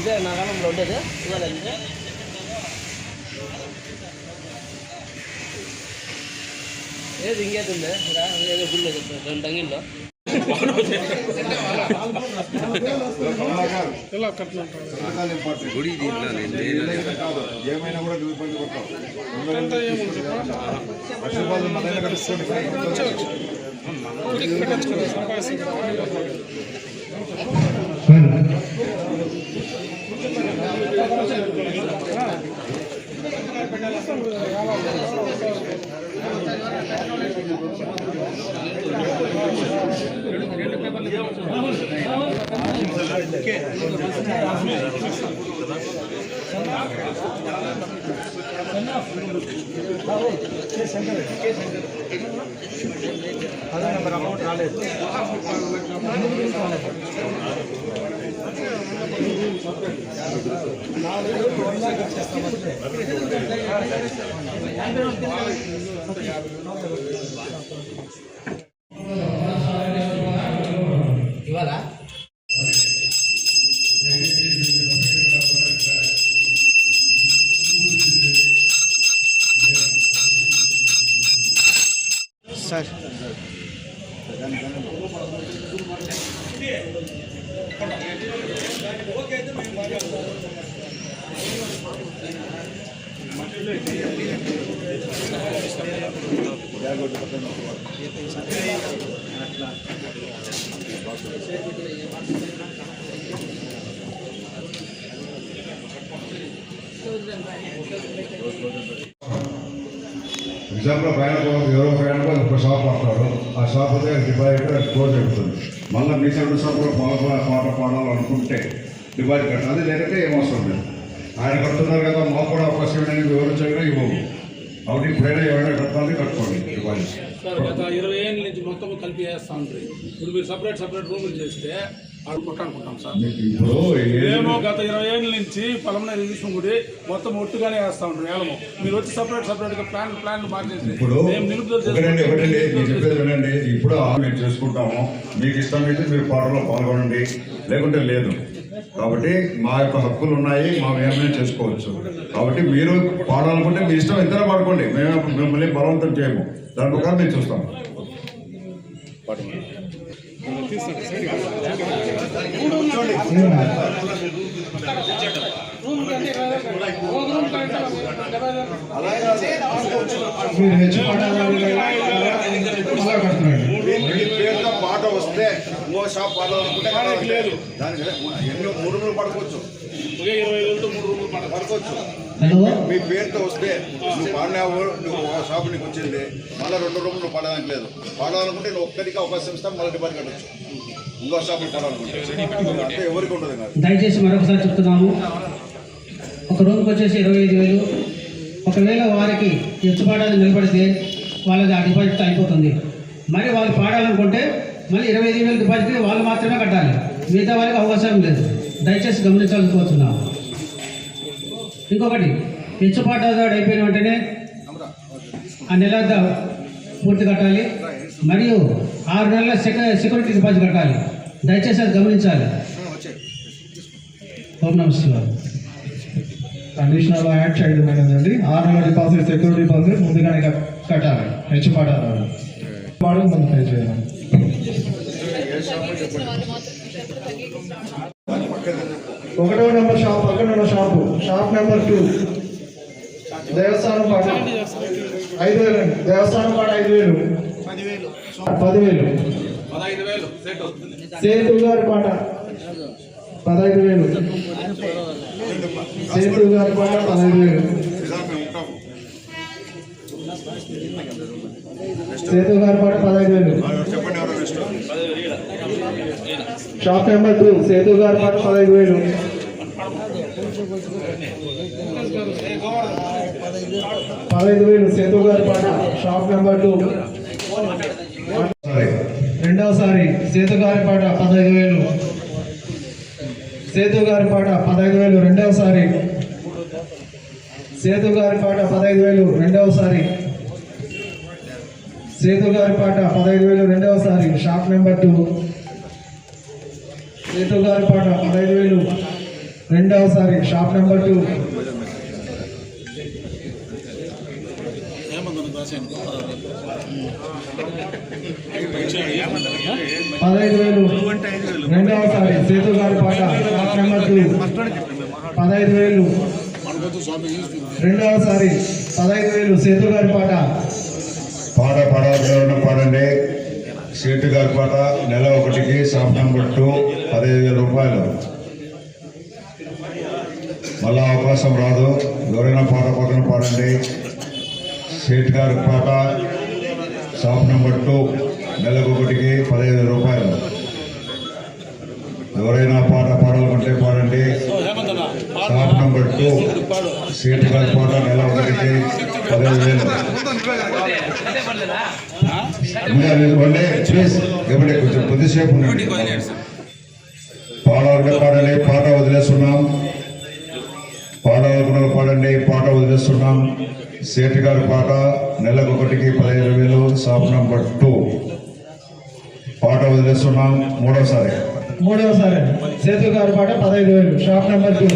ఇదే నా కాలంలో ఉండేది ఇవాళ ఇదే ఏది ఇంకేది ఉంది ఏదో గుళ్ళు రెండు అంగిల్లో గుడి ఏమైనా కూడా ఇబ్బంది రూపాయలు నెంబర్ అమౌంట్ రాలేదు. ఇవాళ సార్ ఎగ్జాంపుల్ ప్రయాణం ఎవరో ప్రయాణం ఒక షాప్ పడతాడు. ఆ షాప్ అయితే డిపాజిట్ అది క్లోజ్ అయిపోతుంది మళ్ళీ మీ సైడ్ షాప్లో పాట పాడాలనుకుంటే డిపాజిట్ కట్టాలి లేదంటే ఏమవసరం లేదు. ఆయన కడుతున్నారు కదా మాకు కూడా అవకాశం అనేది వివరించగా ఇవ్వము కాబట్టి ఇప్పుడైనా ఎవరైనా కట్టాలి కట్టుకోండి డిపాజిట్. సార్ గత ఇరవై ఏళ్ళ నుంచి మొత్తం కలిపి వేస్తా ఉంటారు ఇప్పుడు మీరు సపరేట్ సపరేట్ రూములు చేస్తే సార్. మేము గత ఇరవై ఏళ్ళ నుంచి పొలంలో రిజిస్ట్రేషన్ గుడి మొత్తం ఒట్టుగానే వేస్తా ఉంటారు ఏలము. మీరు వచ్చి సపరేట్ సపరేట్గా ప్లాన్ ప్లాన్ మార్చేసి వినండి. ఇప్పుడు ఆ మేము చేసుకుంటాము. మీకు ఇష్టమైతే మీరు పాటలో పాల్గొనండి. లేకుంటే లేదు. కాబట్టి మా యొక్క హక్కులు ఉన్నాయి మా ఏమైనా చేసుకోవచ్చు. కాబట్టి మీరు పాడాలనుకుంటే మీ ఇష్టం ఇద్దరు పాడుకోండి. మేము మిమ్మల్ని బలవంతం చేయము. దాని ప్రకారం మేము చూస్తాం మీరు హెచ్చు అలా పాట వస్తే ఇంకో షాప్ పాడాలనుకుంటే లేదు దానికి ఎన్ని మూడు రోజులు పడుకోవచ్చు ఇరవై మూడు మీ పేరుతో వస్తే నువ్వు పాడినావు నువ్వు ఆ షాప్ నీకు వచ్చింది. మళ్ళీ రెండు రూములు నువ్వు పాడడానికి లేదు పాడాలనుకుంటే నువ్వు ఒక్కరికి అవకాశం ఇస్తాం మళ్ళీ డిపాజిట్ కట్టచ్చు. ఇంకో షాప్ పాడాలనుకుంటే అంటే ఎవరికి ఉండదు కాదు. దయచేసి మరొకసారి చెప్తున్నాము. ఒక రూమ్కి వచ్చేసి ఇరవై ఐదు వేలు. ఒకవేళ వారికి ఎత్తుపాడాలు నిలబడితే వాళ్ళది ఆ డిపాజిట్ అయిపోతుంది. మరి వాళ్ళు పాడాలనుకుంటే మళ్ళీ ఇరవై ఐదు వేలు డిపాజిట్ వాళ్ళు మాత్రమే కట్టాలి. మిగతా వాళ్ళకి అవకాశం లేదు. దయచేసి గమనించాలని కోరుతున్నాము ఇంకొకటి ఎత్తుపాటాలు అయిపోయిన వెంటనే ఆ నెల పూర్తి కట్టాలి. మరియు ఆరు నెలల సెక సెక్యూరిటీ డిపాజిట్ కట్టాలి. దయచేసి అది గమనించాలి. ఓం నమ కండిషనల్ యాడ్ చేయడం అనేదండి ఆరు నెలల డిపాజిట్ సెక్యూరిటీ డిపాజిట్ ముందుగానే కట్టాలి. హెచ్చు పడాలి మనం పే చేయాలి. ఒకటో నెంబర్ షాప్ పక్కన ఉన్న షాపు. Shop number two. దేవస్థానం పాట. ఐదు వేలు అండి. దేవస్థానం పాట ఐదు వేలు. పదివేలు. సేతు గారి పాట. పదహైదు వేలు. సేతు గారి పాట పదహైదు వేలు. సేతు గారి పాట పదహైదు వేలు. షాప్ నెంబర్ టూ సేతు గారి పాట పదహైదు వేలు. పదహైదు వేలు సేతు గారి పాట షాప్ నెంబర్ టూ. సరే. రెండవసారి సేతు గారి పాట పదహైదు వేలు. సేతు గారి పాట పదహైదు వేలు రెండవసారి. సేతు గారి పాట పదహైదు వేలు రెండవసారి. సేతు గారి పాట పదహైదు వేలు రెండవసారి షాప్ నెంబర్ టూ. సేతు గారి పాట పదహైదు వేలు రెండవసారి షాప్ నెంబర్ టూ. పదహైదు వేలు రెండవసారి సేతు గారి పాట షాప్ నెంబర్ టూ. పదహైదు వేలు రెండవసారి పదహైదు వేలు సేతు గారి పాట పాట పాడాలను పాడండి సీటు గారి పాట నెల ఒకటికి షాప్ నెంబర్ టూ పదిహేను వేల రూపాయలు. మళ్ళా అవకాశం రాదు. ఎవరైనా పాట పక్కన పాడండి సీట్ గారి పాట షాప్ నెంబర్ టూ నెలకు ఒకటికి పదిహేను రూపాయలు. ఎవరైనా పాట పాడాలంటే పాడండి. షాప్ నెంబర్ టూ సీట్ గారి పాట పదహైదు వేలు ఉండే ప్లీజ్ కొంచెం కొద్దిసేపు ఉండండి పాడండి పాట వదిలేస్తున్నాం. పాడాలనుకున్న పాడండి పాట వదిలేస్తున్నాం సేటి గారి పాట నెలకు ఒకటికి పదిహేను వేలు షాప్ నంబర్ టూ పాట వదిలేస్తున్నాం మూడోసారి. మూడవసారి సేతు గారి పాట పదహైదు వేలు. Shop number two.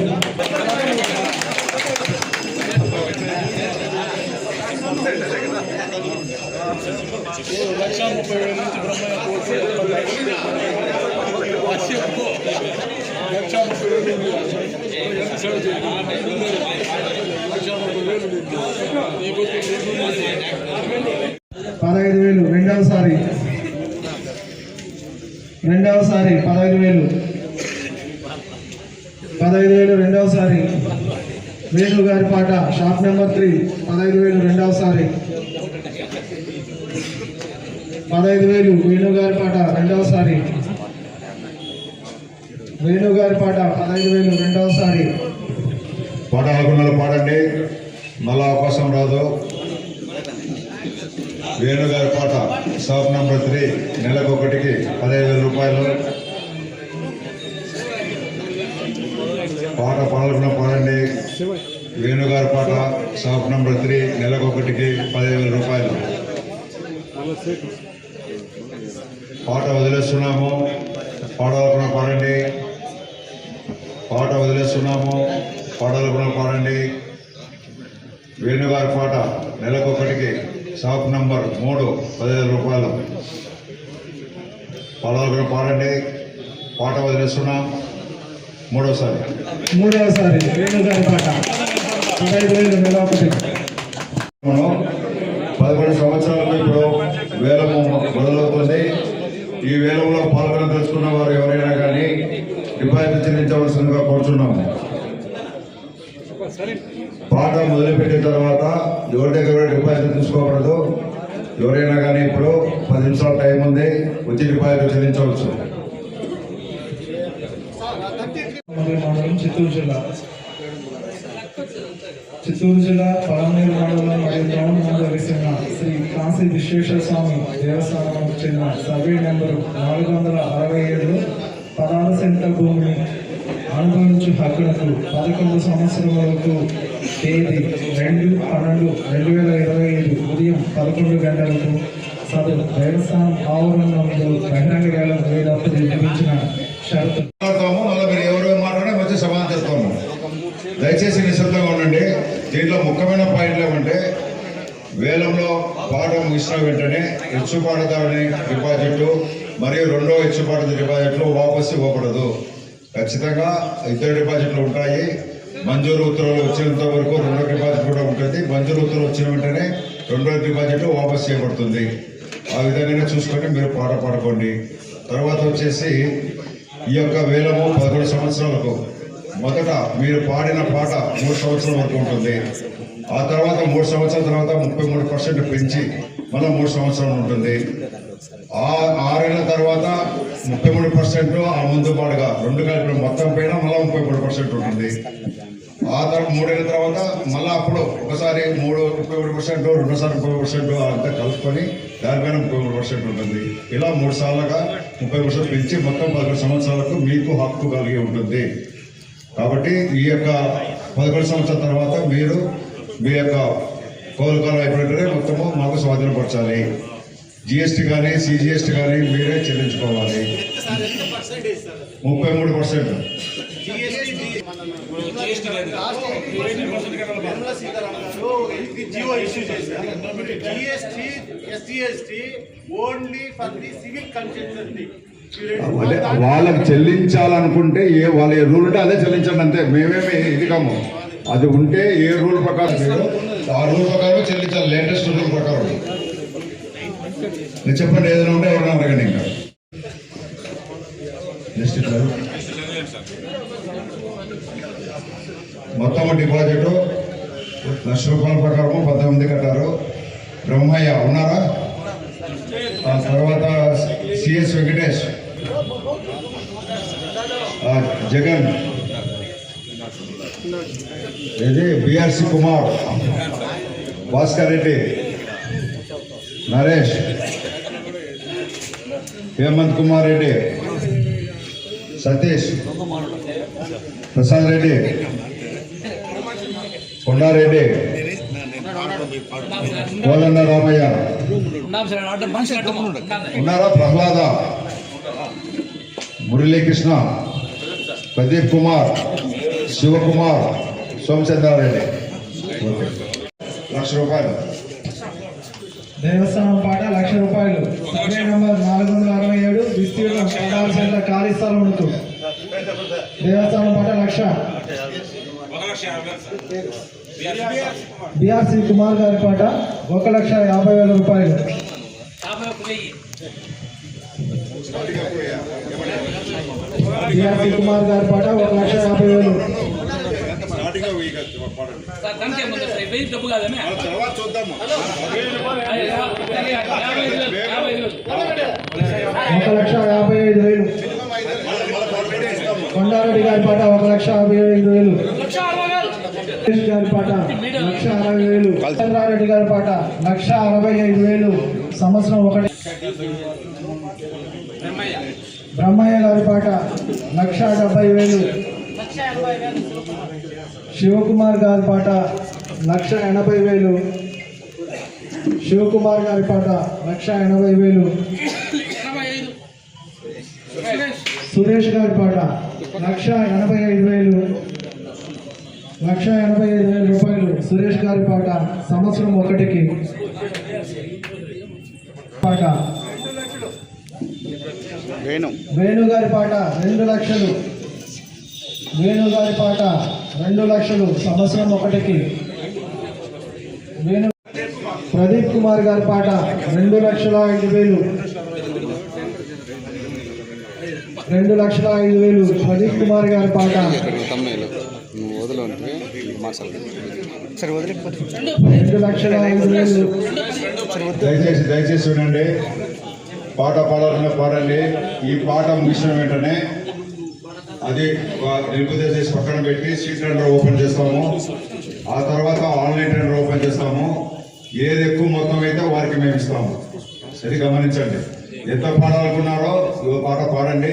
లక్ష ముప్పై వేల నుంచి బ్రహ్మయ్య కోర్సు లక్ష ముప్పై వేలు ఉంది. ఎంత సేవ చేయాలి? లక్ష ముప్పై వేలు పదహైదు వేలు రెండవసారి రెండవసారి పదహైదు వేలు పదహైదు వేలు రెండవసారి వేణు గారి పాట షాప్ నెంబర్ త్రీ పదహైదు వేలు రెండవసారి పదహైదు వేలు వేణుగారి పాట రెండవసారి. వేణుగారి పాట పదహైదు వేలు రెండవసారి. పాడాలనుకున్న పాడండి. మళ్ళా అవకాశం రాదు. వేణుగారి పాట షాప్ నంబర్ త్రీ నెలకు ఒకటికి పదిహేను వేల రూపాయలు. పాట పాడకుండా పాడండి. వేణుగారి పాట షాప్ నంబర్ త్రీ నెలకు ఒకటికి పదిహేను వేల రూపాయలు. పాట వదిలేస్తున్నాము. పాడాలనుకున్న పాడండి. పాట వదిలేస్తున్నాము. పాడాలనుకున్న పాడండి. వేణుగారి పాట నెలకు ఒకటికి షాప్ నంబర్ మూడు పదిహేను రూపాయలు. పాడాలనుకున్న పాడండి. పాట వదిలేస్తున్నాం. మూడోసారి. మూడవసారి వేణు గారి పాట. పదహైదు వేలు ఒకటి మనం పదకొండు సంవత్సరాలకు ఇప్పుడు వేలము మొదలవుతుంది ఈ వేలంలో పాల్గొన తెలుసుకున్న వారు ఎవరైనా కానీ డిపాజిట్ చెల్లించవలసిందిగా కోరుచున్నాము. పాట మొదలుపెట్టిన తర్వాత ఎవరి దగ్గర డిపాజిట్ తీసుకోకూడదు. ఎవరైనా కానీ ఇప్పుడు పది నిమిషాల టైం ఉంది వచ్చి డిపాజిట్ చెల్లించవచ్చు. చిత్తూరు జిల్లా. చిత్తూరు జిల్లా పలమనేరు మండలం మరియు టౌన్ నందు వెలిసిన శ్రీ కాశీ విశ్వేశ్వర స్వామి దేవస్థానం చెందిన సర్వే నెంబరు నాలుగు వందల అరవై ఏడులో పదహారు సెంట్ల భూమిని అనుభవించు హక్కులకు పదకొండు సంవత్సరాలకు తేదీ రెండు పన్నెండు రెండు వేల ఇరవై ఐదు ఉదయం పదకొండు గంటలకు సదరు దేవస్థానం ఆవరణంలో బహిరంగ వేల వేడప్పుడు నిర్మించిన షరతు మాట్లాడతాము మళ్ళీ మీరు ఎవరు మాట్లాడే మంచి సమాధానం చెప్తాము దయచేసి నిశ్శబ్దంగా ఉండండి. దీంట్లో ముఖ్యమైన పాయింట్లు ఏమంటే వేలంలో పాట ముగిసిన వెంటనే హెచ్చుపాటదారుని డిపాజిట్లు మరియు రెండో హెచ్చుపాట డిపాజిట్లు వాపసు ఇవ్వకూడదు. ఖచ్చితంగా ఇద్దరు డిపాజిట్లు ఉంటాయి. మంజూరు ఉత్తర్వులు వచ్చినంత వరకు రెండో డిపాజిట్ కూడా ఉంటుంది. మంజూరు ఉత్తర్వులు వచ్చిన వెంటనే రెండో డిపాజిట్ వాపసు చేయబడుతుంది. ఆ విధంగానే చూసుకొని మీరు పాట పాడుకోండి. తర్వాత వచ్చేసి ఈ యొక్క వేలము పదకొండు సంవత్సరాలకు మొదట మీరు పాడిన పాట మూడు సంవత్సరాల వరకు ఉంటుంది. ఆ తర్వాత మూడు సంవత్సరాల తర్వాత ముప్పై మూడు పర్సెంట్ పెంచి మళ్ళీ మూడు సంవత్సరాలు ఉంటుంది. ఆ ఆరేళ్ళ తర్వాత ముప్పై మూడు పర్సెంట్ ఆ ముందు పాడుగా రెండు కలిపి మొత్తం పైన మళ్ళీ ముప్పై మూడు పర్సెంట్ ఉంటుంది. ఆ తర్వాత మూడేళ్ళ తర్వాత మళ్ళీ అప్పుడు ఒకసారి మూడు ముప్పై మూడు పర్సెంట్ రెండోసారి ముప్పై పర్సెంట్ అంతా కలుపుకొని దానిపైన ముప్పై మూడు పర్సెంట్ ఉంటుంది. ఇలా మూడు సార్లుగా ముప్పై పర్సెంట్ పెంచి మొత్తం పదకొండు సంవత్సరాలకు మీకు హక్కు కలిగి ఉంటుంది. కాబట్టి ఈ యొక్క పదకొండు సంవత్సరాల తర్వాత మీరు మీ యొక్క కోలుకాలం అయిపోయినట్టే మొత్తము మాకు స్వాధీనపరచాలి. జిఎస్టీ కానీ సిజిఎస్టీ కానీ మీరే చెల్లించుకోవాలి. ముప్పై మూడు percent. Nirmala Sitharaman garu only for the civil concessionaire వాళ్ళకి చెల్లించాలనుకుంటే ఏ వాళ్ళ ఏ రూల్ ఉంటే అదే చెల్లించండి అంతే. మేమేమి ఇది కాము. అది ఉంటే ఏ రూల్ ప్రకారం ఆ రూల్ ప్రకారం చెల్లించాలి. లేటెస్ట్ రూల్ ప్రకారం. చెప్పండి ఏదైనా ఉంటే ఎవరైనా అడగండి ఇంకా? నెక్స్ట్ మొత్తం డిపాజిట్ లక్ష రూపాయల ప్రకారం పద్దెనిమిది కట్టారు. బ్రహ్మయ్య ఉన్నారా? ఆ తర్వాత సిఎస్ వెంకటేష్. జగన్. ఇది బిఆర్సి కుమార్. భాస్కర్ రెడ్డి. నరేష్. హేమంత్ కుమార్ రెడ్డి. సతీష్. ప్రసాద్ రెడ్డి. కొండారెడ్డి కోలన్న రామయ్య. ఉన్నారా ప్రహ్లాద? మురళీకృష్ణ. ప్రదీప్ కుమార్ శివకుమార్ సోమచంద్రారెడ్డి. లక్ష రూపాయలు. దేవస్థానం పాట లక్ష రూపాయలు. సర్వే నంబర్ నాలుగు వందల అరవై ఏడు విస్తీర్ణం పదహారు సెంట్ల ఖాళీ స్థలం ఉంటూ దేవస్థానం పాట లక్ష. బిఆర్సి కుమార్ గారి పాట ఒక లక్ష యాభై వేల రూపాయలు. బిఆర్సి కుమార్ గారి పాట ఒక లక్ష యాభై వేలు. ఒక లక్ష యాభై ఐదు వేలు. కొండారెడ్డి గారి పాట ఒక లక్ష యాభై ఐదు వేలు. గారి పాట లక్ష అరవై వేలు. చంద్రారెడ్డి గారి పాట లక్ష అరవై ఐదు వేలు. సంవత్సరం ఒకటి. బ్రహ్మయ్య గారి పాట లక్ష డెబ్బై వేలు. శివకుమార్ గారి పాట లక్ష ఎనభై వేలు. శివకుమార్ గారి పాట లక్ష ఎనభై వేలు. సురేష్ గారి పాట లక్ష ఎనభై ఐదు వేలు. లక్ష ఎనభై ఐదు వేల రూపాయలు సురేష్ గారి పాట సంవత్సరం ఒకటికి. పాట వేణు. గారి పాట రెండు లక్షలు. వేణు గారి పాట రెండు లక్షలు. సంవత్సరం ఒకటికి. వేణు ప్రదీప్ కుమార్ గారి పాట రెండు లక్షల ఐదు వేలు. రెండు లక్షల ఐదు వేలు. ప్రదీప్ కుమార్ గారి పాట. రెండు లక్షల ఐదు వేలు. దయచేసి దయచేసి వినండి. పాట పాడాలనే పాడండి. ఈ పాట ముగిసిన వెంటనే అది నిలుపుదల చేసి పక్కన పెట్టి సీట్ టెండర్ ఓపెన్ చేస్తాము. ఆ తర్వాత ఆన్లైన్ టెండర్ ఓపెన్ చేస్తాము. ఏది ఎక్కువ మొత్తం అయితే వారికి మేము ఇస్తాము. అది గమనించండి. ఎంత పాడాలనుకున్నారో ఈ పాట పాడండి.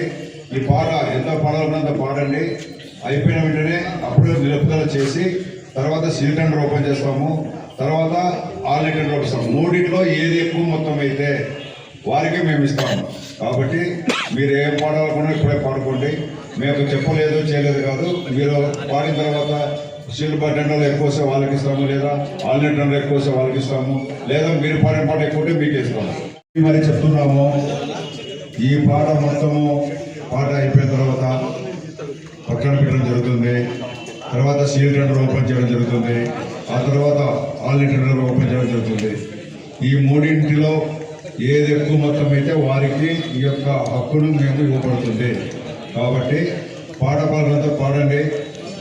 ఈ పాట ఎంత పాడాలన్నంత పాడండి. అయిపోయిన వెంటనే అప్పుడు నిలుపుదల చేసి తర్వాత సీల్ టెండర్ ఓపెన్ చేస్తాము. తర్వాత ఆన్లైన్ టెండర్ ఓపెన్ చేస్తాము. మూడింటిలో ఏది ఎక్కువ మొత్తం అయితే వారికి మేము ఇస్తాము కాబట్టి మీరు ఏం పాడాలనుకున్నా ఇప్పుడే పాడుకోండి. మేము చెప్పలేదు చేయలేదు కాదు. మీరు పాడిన తర్వాత సిల్వర్ టెండర్లు ఎక్కువ వస్తే వాళ్ళకి ఇస్తాము లేదా ఆన్లైన్ టెండర్ ఎక్కువ వస్తే వాళ్ళకి ఇస్తాము. లేదా మీరు పాడిన పాట ఎక్కువ ఉంటే మీకు ఇస్తాము మరి చెప్తున్నాము. ఈ పాట మొత్తము పాట అయిపోయిన తర్వాత పక్కన పెట్టడం జరుగుతుంది. తర్వాత సీల్ టెండర్ ఓపెన్ చేయడం జరుగుతుంది. ఆ తర్వాత ఆన్లైన్ టెండర్ ఓపెన్ చేయడం జరుగుతుంది. ఈ మూడింటిలో ఏది ఎక్కువ మొత్తం అయితే వారికి ఈ యొక్క హక్కును మేము ఇవ్వబడుతుంది. కాబట్టి పాట పాడినంత పాడండి.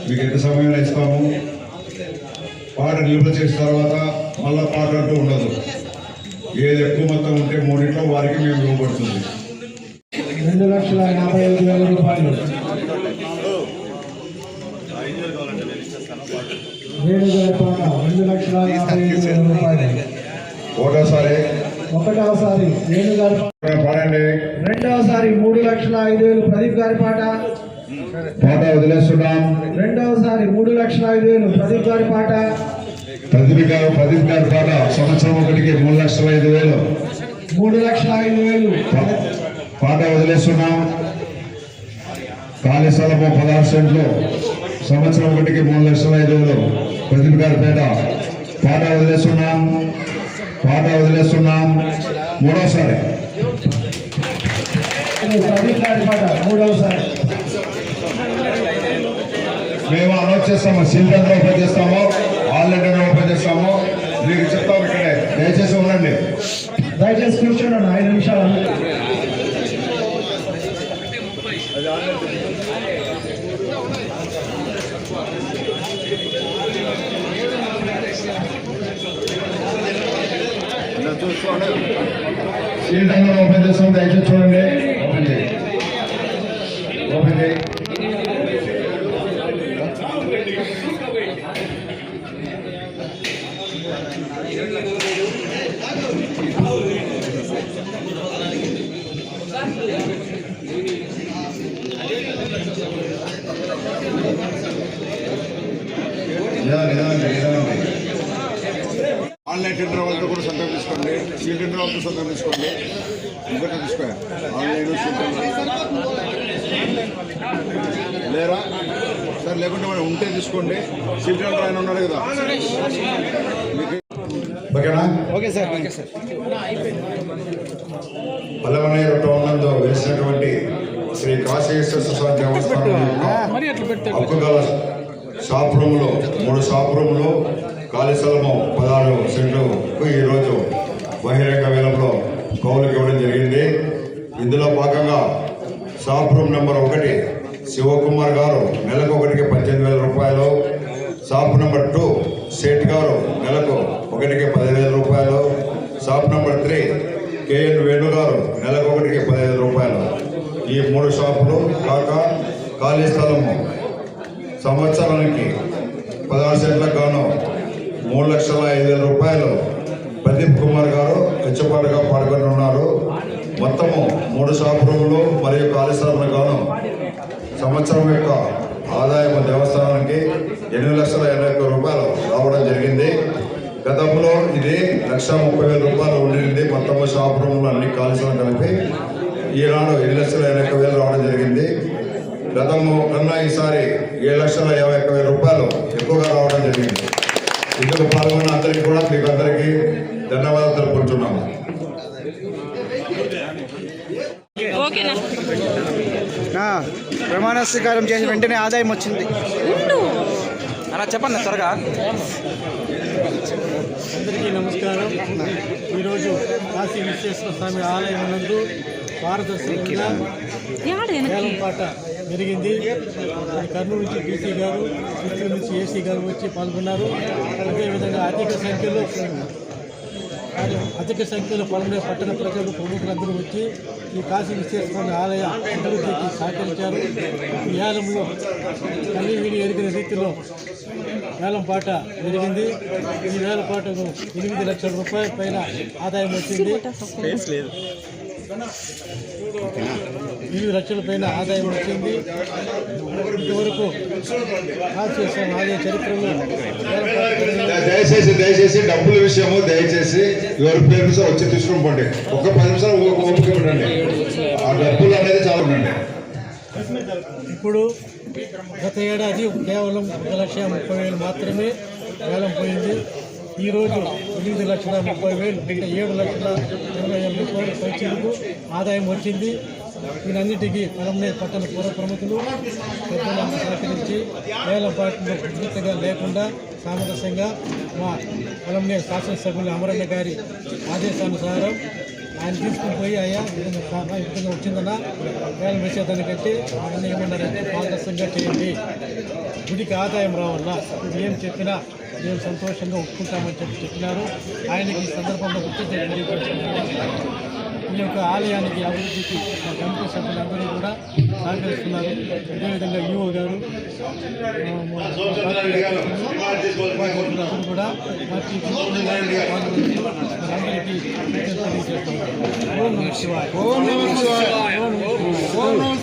మీకు ఎంత సమయం ఇస్తాము? పాట నిలువ చేసిన తర్వాత మళ్ళా పాట అంటూ ఉండదు. ఏది ఎక్కువ మొత్తం ఉంటే మూడింట్లో వారికి మేము ఇవ్వబడుతుంది. రెండు లక్షల యాభై ఐదు వేల రూపాయలు. పాట రెండు లక్షల యాభై ఐదు వేల రూపాయలు. ఒకటోసారి ఒకటవసారి వేణు గారి రెండవసారి మూడు లక్షల ఐదు వేలు ప్రదీప్ గారి పాట. పాట వదిలేస్తున్నాం. రెండవసారి మూడు లక్షల ఐదు వేలు ప్రదీప్ గారి పాట. ప్రదీప్ గారు ప్రదీప్ గారి పాట సంవత్సరం ఒకటికి మూడు లక్షల ఐదు వేలు. మూడు లక్షల ఐదు వేలు. పాట వదిలేస్తున్నాం. ఖాళీ స్థలము పదహారు సెంట్లు సంవత్సరం ఒకటికి మూడు లక్షల ఐదు వేలు. ప్రదీప్ గారి పేట. పాట వదిలేస్తున్నాం. పాట వదిలేస్తున్నాం. మూడోసారి. ప్రదీప్ మూడవసారి మేము అనౌన్స్ చేస్తాము. సిలిండర్ ఓపెన్ చేస్తాము. ఆన్లైన్ ఓపెన్ చేస్తాము. మీకు చెప్తాము ఇక్కడే. దయచేసి ఉండండి. దయచేసి కూర్చోండి ఐదు నిమిషాలు సిలిండర్ ఓపెన్ చేస్తాము దయచేసి చూడండి ఓపెన్ చేయి ఓపెన్ చేయి నిదానం, నిదానం, నిదానం. ఆన్లైన్ టెండర్ వాళ్ళతో కూడా సంతకం తీసుకోండి సీల్ టెండర్ వాళ్ళతో సంతకం తీసుకోండి ఇంకొక తీసుకో ఆన్లైన్ సీల్ టెండర్ లేరా సార్ లేకుంటే మరి ఉంటే తీసుకోండి. సీల్ టెండర్ ఆయన ఉన్నాడు కదా. ఓకేనా? Okay sir okay sir. పల్లవనేరు వేసినటువంటి శ్రీ కాశీ విశ్వేశ్వర స్వామి దేవస్థానం హక్కుగల షాప్ రూమ్లో మూడు షాప్ రూమ్లు ఖాళీ స్థలము పదహారు సెంట్లకు ఈరోజు బహిరంగ వేలంలో కౌలుకి ఇవ్వడం జరిగింది. ఇందులో భాగంగా షాప్ రూమ్ నెంబర్ ఒకటి శివకుమార్ గారు నెలకు ఒకటికి పద్దెనిమిది వేల రూపాయలు. షాప్ నెంబర్ టూ సేట్ గారు నెలకు ఒకటికి పదివేల రూపాయలు. Shop number three KN Venu garu నెలకు ఒకటికి పదిహేను రూపాయలు. ఈ మూడు షాపులు కాక ఖాళీ స్థలము. సంవత్సరానికి పదహారు సెంట్లకు గాను మూడు లక్షల ఐదు వేల రూపాయలు. ప్రదీప్ కుమార్ గారు హెచ్చుపాటుగా పాల్గొని ఉన్నారు మొత్తము మూడు షాప్ రూములు మరియు ఖాళీ స్థలంలో గాను సంవత్సరం యొక్క ఆదాయం దేవస్థానానికి ఎనిమిది లక్షల ఎనభై ఒక్క రూపాయలు రావడం జరిగింది. గతంలో ఇది లక్ష ముప్పై వేల రూపాయలు ఉండింది. మొత్తం షాప్ రూమ్లు అన్ని కాలుష్యం కలిపి ఈనాడు ఎనిమిది లక్షల ఎనభై ఒక్క వేలు రావడం జరిగింది. గతము కన్నా ఈసారి ఏడు లక్షల యాభై ఒక్క వేల రూపాయలు ఎక్కువగా రావడం జరిగింది. ఇందుకు పాల్గొన్న అందరికీ కూడా మీకు అందరికీ ధన్యవాదాలు తెలుపుకుంటున్నాము. ఓకేనా? ప్రమాణ స్వీకారం చేసిన వెంటనే ఆదాయం వచ్చింది. అలా చెప్పండి త్వరగా. అందరికీ నమస్కారం. ఈరోజు కాశీ విశ్వేశ్వర స్వామి ఆలయం నందు పారదర్శకంగా వేలంపాట జరిగింది. కర్నూలు నుంచి బీసీ గారు చిత్తూరు నుంచి ఏసీ గారు వచ్చి పాల్గొన్నారు. అదేవిధంగా అధిక సంఖ్యలో అధిక సంఖ్యలో పాల్గొనే పట్టణ ప్రజలు ప్రముఖులందరూ వచ్చి ఈ కాశీ విశ్వేశ్వర ఆలయ అభివృద్ధికి సహకరించారు. ఈ ఏలంలో కన్నీ విని ఎరిగిన రీతిలో వేలంపాట జరిగింది. ఈ వేలంపాటకు ఎనిమిది లక్షల రూపాయల పైన ఆదాయం వచ్చింది. ఎనిమిది లక్షల పైన ఆదాయం వచ్చింది. ఇంతవరకు చరిత్రలో వేలంపాట జరిగింది. దయచేసి దయచేసి డబ్బుల విషయము దయచేసి ఎవరి పేరు వచ్చి తీసుకుని ఒక పది నిమిషాలు ఓపిక ఉండండి ఆ డబ్బులు అనేది చాలా ఉండండి. ఇప్పుడు గత ఏడాది కేవలం ఒక లక్ష ముప్పై వేలు మాత్రమే వేలం పోయింది. ఈరోజు ఎనిమిది లక్షల ముప్పై వేలు ఏడు లక్షల ఇరవై ఎనిమిది వేలు ఆదాయం వచ్చింది. దీనన్నిటికీ పొలంనేరు పట్టణ పూర్వ ప్రముఖులు పెద్దలంతా సహకరించి వేలం పాటలు పూర్తిగా లేకుండా సామరస్యంగా మా పొలంనేరు శాసనసభ్యులు అమరన్న గారి ఆదేశానుసారం ఆయన తీసుకుని పోయి అయ్యా విధంగా విధంగా వచ్చిందన్న వేల వేసేదాన్ని కట్టి ఆయన ఏమన్నారంటే పారదర్శకంగా చేయండి. గుడికి ఆదాయం రావాలా ఏం చెప్పినా మేము సంతోషంగా ఒప్పుకుంటామని చెప్పి చెప్పినారు. ఆయనకి ఈ సందర్భంలో గుర్తు తెలియజేస్తున్నాను ఈ యొక్క ఆలయానికి అభివృద్ధికి మా కమిటీ సభ్యులందరూ కూడా సహకరిస్తున్నారు. అదేవిధంగా ఈఓ గారు కూడా అందరికీ ఓం నమ శివాయ. ఓం నమ శివాయ. ఓం నమ శివాయ.